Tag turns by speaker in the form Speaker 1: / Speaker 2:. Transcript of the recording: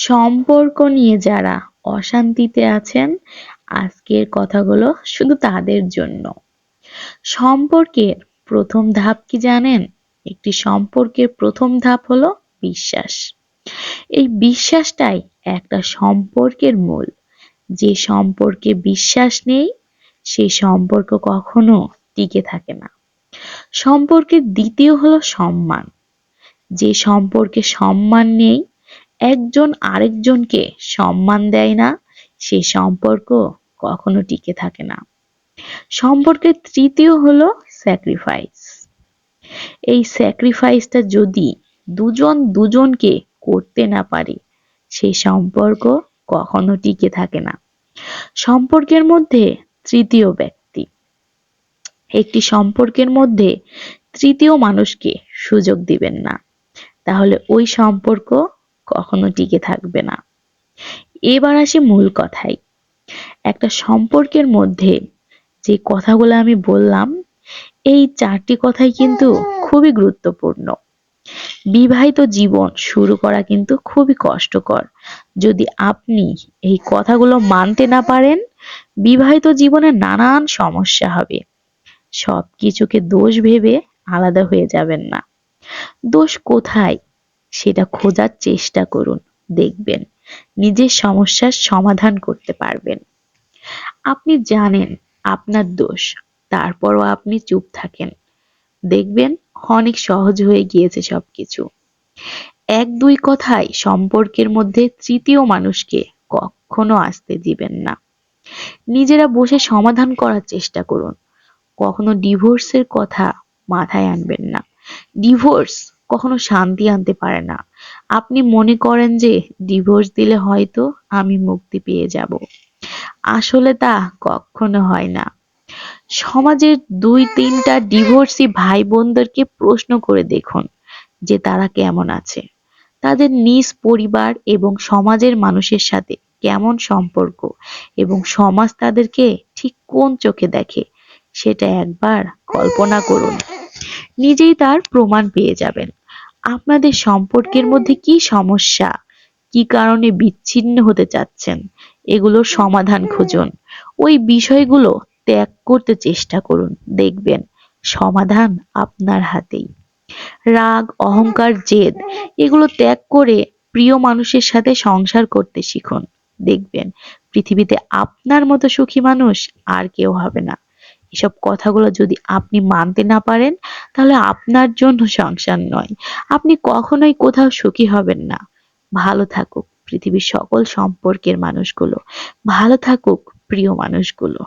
Speaker 1: সম্পর্ক নিয়ে যারা অশান্তিতে আছেন, আজকের কথাগুলো শুধু তাদের জন্য। সম্পর্কের প্রথম ধাপ কি জানেন? একটি সম্পর্কের প্রথম ধাপ হলো বিশ্বাস। এই বিশ্বাসটাই একটা সম্পর্কের মূল। যে সম্পর্কে বিশ্বাস নেই সেই সম্পর্ক কখনো টিকে থাকে না। সম্পর্কের দ্বিতীয় হলো সম্মান। যে সম্পর্কে সম্মান নেই একজন আরেকজনকে সম্মান দেয় না, সে সম্পর্ক কখনো টিকে থাকে না। সম্পর্কের তৃতীয় হলো স্যাক্রিফাইস এই স্যাক্রিফাইসটা যদি দুজন দুজনকে করতে না পারে, সে সম্পর্ক কখনো টিকে থাকে না। সম্পর্কের মধ্যে তৃতীয় ব্যক্তি। একটি সম্পর্কের মধ্যে তৃতীয় মানুষকে সুযোগ দিবেন না। তাহলে ওই সম্পর্ক কখনো টিকে থাকবে না। এবার আসি মূল কথায়। একটা সম্পর্কের মধ্যে যে কথাগুলো আমি বললাম, এই চারটি কথাই কিন্তু খুবই গুরুত্বপূর্ণ। বিবাহিত জীবন শুরু করা কিন্তু খুবই কষ্টকর। যদি আপনি এই কথাগুলো মানতে না পারেন, বিবাহিত জীবনে নানান সমস্যা হবে। সব কিছুকে দোষ ভেবে আলাদা হয়ে যাবেন না। দোষ কোথায়? সেটা খোঁজার চেষ্টা করুন, দেখবেন। নিজের সমস্যার সমাধান করতে পারবেন। আপনি জানেন আপনার দোষ, তারপরও আপনি চুপ থাকেন। দেখবেন অনেক সহজ হয়ে গিয়েছে সবকিছু। এক দুই কথায় সম্পর্কের মধ্যে তৃতীয় মানুষকে কখনো আসতে দিবেন না। নিজেরা বসে সমাধান করার চেষ্টা করুন। কখনো ডিভোর্সের কথা মাথায় আনবেন না। ডিভোর্স কখনো শান্তি আনতে পারে না। আপনি মনে করেন যে ডিভোর্স দিলে হয়তো আমি মুক্তি পেয়ে যাব। আসলে তা কখনো হয় না। সমাজের দুই তিনটা ডিভোর্সি ভাই বোনদেরকে প্রশ্ন করে দেখুন যে তারা কেমন আছে। তাদের নিজ পরিবার এবং সমাজের মানুষের সাথে কেমন সম্পর্ক এবং সমাজ তাদেরকে ঠিক কোন চোখে দেখে সেটা একবার কল্পনা করুন। নিজেই তার প্রমাণ পেয়ে যাবেন। আপনাদের সম্পর্কের মধ্যে কি সমস্যা? কি কারণে বিচ্ছিন্ন হতে চাচ্ছেন? এগুলোর সমাধান খুঁজুন। ওই বিষয়গুলো ত্যাগ করতে চেষ্টা করুন। দেখবেন সমাধান আপনার হাতেই। রাগ, অহংকার, জেদ, এগুলো ত্যাগ করে প্রিয় মানুষের সাথে সংসার করতে শিখুন। দেখবেন পৃথিবীতে আপনার মতো সুখী মানুষ আর কেউ হবে না। এসব কথাগুলো যদি আপনি মানতে না পারেন, তাহলে আপনার জন্য সংসার নয়। আপনি কখনোই কোথাও সুখী হবেন না। ভালো থাকুক পৃথিবীর সকল সম্পর্কের মানুষগুলো। ভালো থাকুক প্রিয় মানুষগুলো।